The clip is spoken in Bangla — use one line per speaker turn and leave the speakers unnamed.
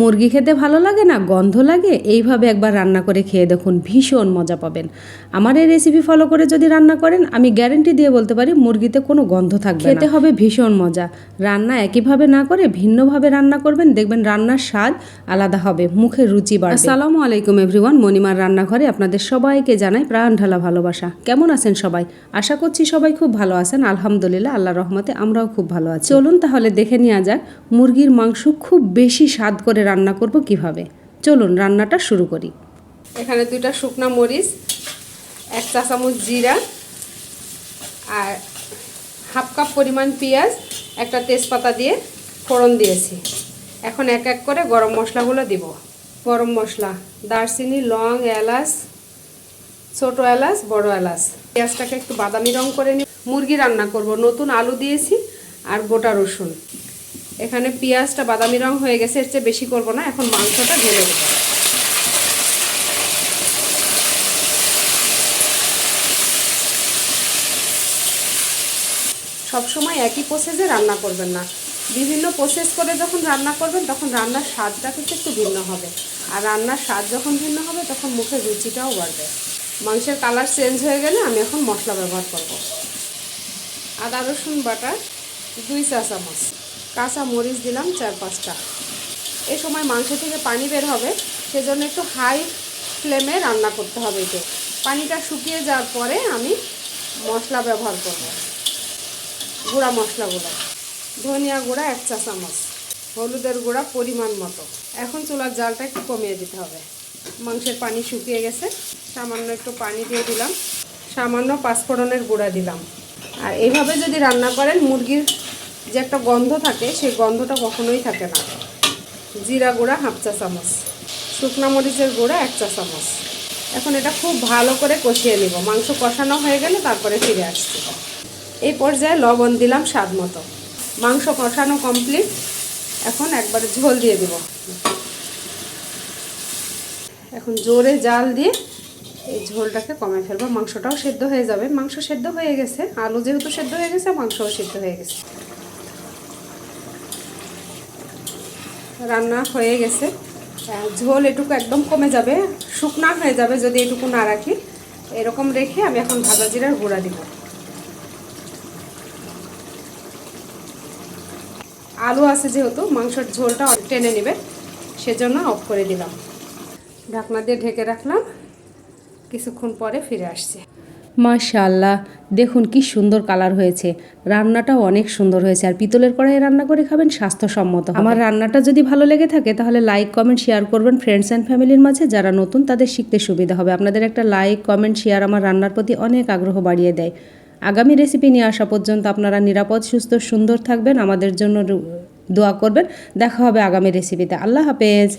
মুরগি খেতে ভালো লাগে না গন্ধ লাগে? এইভাবে একবার রান্না করে খেয়ে দেখুন ভীষণ মজা পাবেন। আমার এই রেসিপি ফলো করে যদি রান্না করেন আমি গ্যারেন্টি দিয়ে বলতে পারি মুরগিতে কোনো গন্ধ থাকবে খেতে হবে ভীষণ মজা। রান্না একইভাবে না করে ভিন্নভাবে রান্না করবেন দেখবেন রান্নার স্বাদ আলাদা হবে মুখের রুচি বাড়বে। আসসালামু আলাইকুম এভরিওয়ান মনিমার রান্নাঘরে আপনাদের সবাইকে জানাই প্রাণ ঢালা ভালোবাসা। কেমন আছেন সবাই? আশা করছি সবাই খুব ভালো আছেন আলহামদুলিল্লাহ আল্লাহ রহমতে আমরাও খুব ভালো আছি। চলুন তাহলে দেখে নেওয়া যাক মুরগির মাংস খুব বেশি স্বাদ করে রান্না করব কীভাবে? চলুন রান্নাটা শুরু করি।
এখানে দুইটা শুকনা মরিচ, এক চা চামচ জিরা, আর হাফ কাপ পরিমাণ পেঁয়াজ, একটা তেজপাতা দিয়ে ফোড়ন দিয়েছি। এখন এক এক করে গরম মশলাগুলো দিব। গরম মশলা, দারচিনি, লং, এলাচ, ছোট এলাচ, বড় এলাচ। পেঁয়াজটাকে একটু বাদামি রং করে নি মুরগি রান্না করব। নতুন আলু দিয়েছি আর গোটা রসুন। এখানে পেঁয়াজটা বাদামি রং হয়ে গেছে, এর চেয়ে বেশি করব না, এখন মাংসটা ঢেলে দেবো। সবসময় একই প্রসেসে রান্না করবেন না। বিভিন্ন প্রসেস করে যখন রান্না করবেন, তখন রান্নার স্বাদটা কিন্তু একটু ভিন্ন হবে। আর রান্নার স্বাদ যখন ভিন্ন হবে, তখন মুখের রুচিটাও বাড়বে। মাংসের কালার চেঞ্জ হয়ে গেলে আমি এখন মশলা ব্যবহার করব। আদা, রসুন বাটা দুই চা চামচ কাঁচা মরিচ দিলাম চার পাঁচটা। এ সময় মাংস থেকে পানি বের হবে, সেজন্য একটু হাই ফ্লেমে রান্না করতে হবে এতে। পানিটা শুকিয়ে যাওয়ার পরে আমি মশলা ব্যবহার করব। গুঁড়া মশলাগুলো। ধনিয়া গুঁড়া এক চা চামচ। হলুদের গুঁড়া পরিমাণ মতো। এখন চুলার জালটা একটু কমিয়ে দিতে হবে। মাংসের পানি শুকিয়ে গেছে। সামান্য একটু পানি দিয়ে দিলাম। সামান্য পাঁচফোড়নের গুঁড়া দিলাম। আর এইভাবে যদি রান্না করেন, মুরগির যে একটা গন্ধ থাকে, সেই গন্ধটা কখনোই থাকে না। জিরা গুঁড়া হাফ চা চামচ, শুকনা মরিচের গুঁড়া এক চা চামচ। এখন এটা খুব ভালো করে কষিয়ে নেব। মাংস কষানো হয়ে গেলে তারপরে ফিরে আসছি। এই পর্যায়ে লবণ দিলাম স্বাদ মতো। মাংস কষানো কমপ্লিট। এখন একবারে ঝোল দিয়ে দেব। এখন জোরে জাল দিয়ে এই ঝোলটাকে কমে ফেলব। মাংসটাও সেদ্ধ হয়ে যাবে। মাংস সেদ্ধ হয়ে গেছে। আলু যেহেতু সেদ্ধ হয়ে গেছে, মাংসও সেদ্ধ হয়ে গেছে। রান্না হয়ে গেছে। ঝোল এটুকু একদম কমে যাবে, শুকনা হয়ে যাবে যদি এটুকু না রাখি। এরকম রেখে আমি এখন ভাজা জিরার গুঁড়া দিব। আলু আছে যেহেতু, মাংসের ঝোলটা টেনে নেবে, সেজন্য অফ করে দিলাম। ঢাকনা দিয়ে ঢেকে রাখলাম। কিছুক্ষণ পরে ফিরে আসছে।
মাশাল্লাহ দেখুন কি সুন্দর কালার হয়েছে। রান্নাটাও অনেক সুন্দর হয়েছে। আর পিতলের কড়াই রান্না করে খাবেন স্বাস্থ্যসম্মত আমার রান্নাটা যদি ভালো লেগে থাকে, তাহলে লাইক কমেন্ট শেয়ার করবেন ফ্রেন্ডস অ্যান্ড ফ্যামিলির মাঝে। যারা নতুন, তাদের শিখতে সুবিধা হবে। আপনাদের একটা লাইক কমেন্ট শেয়ার আমার রান্নার প্রতি অনেক আগ্রহ বাড়িয়ে দেয়। আগামী রেসিপি নিয়ে আসা পর্যন্ত আপনারা নিরাপদ, সুস্থ, সুন্দর থাকবেন। আমাদের জন্য দোয়া করবেন। দেখা হবে আগামী রেসিপিতে আল্লাহ হাফেজ।